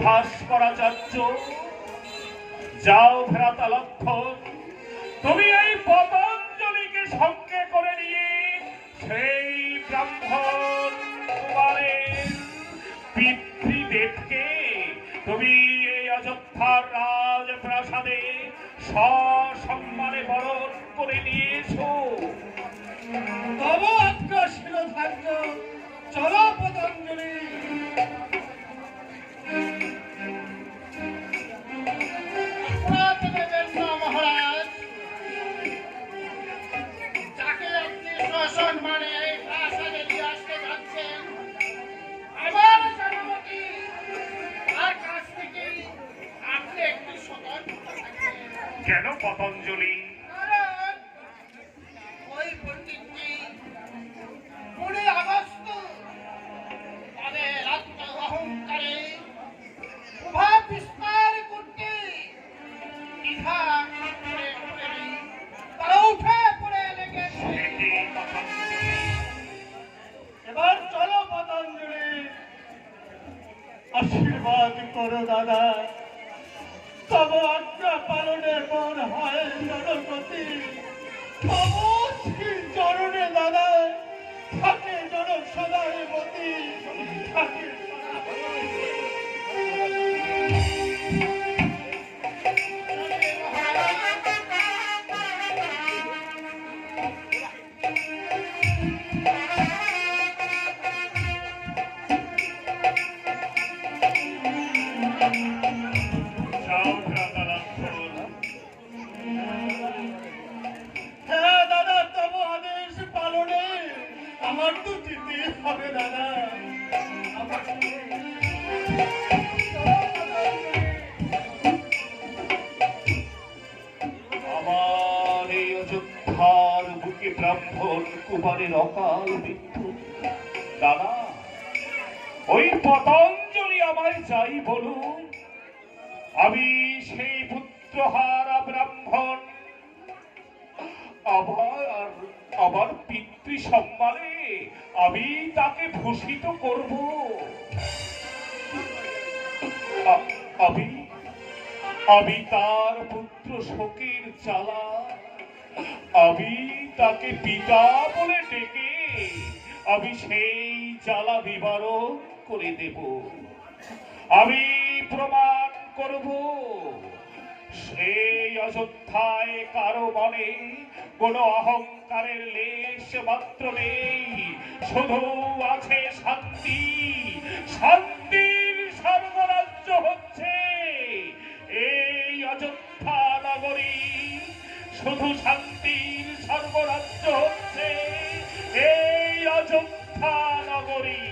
ভাস্করাচার্য যাও ভ্রাতা লক্ষণ, তুমি এই পতঞ্জলিকে সঙ্গে করে নিয়ে সেই ব্রাহ্মণ পিতৃদেবকে তুমি এই অযোধ্যার রাজপ্রাসাদে সসম্মানে বরণ চলো পতঞ্জলি। আশীর্বাদ করো দাদা। তব আজ্ঞা পালনে হয় জনপতি। চরণে দাদা থাকে জনক সদায় থাকে যাও আমার অযোধ্যার বুকে ব্রাহ্মণ কুমারের অকাল মৃত্যু। দাদা, ওই পতঞ্জলি আমায় চাই বলুন, আমি সেই পুত্রহারা ব্রাহ্মণ। আবার আবার পিতৃ সম্মানে আমি তাকে ভূষিত করব। আমি আমি তার পুত্র শোকের চালা। আমি তাকে পিতা বলে ডেকে, আমি সেই করে দেব। আমি প্রমাণ করব, সেই অযোধ্যায় কারও মনে কোনো অহংকারের লেশ মাত্র নেই। শুধু আছে শান্তি, শান্তির সর্বরাজ্য হচ্ছে অযোধ্যা নগরী শুধু শান্তির সর্বরাজ্য হচ্ছে এই অযোধ্যা নগরী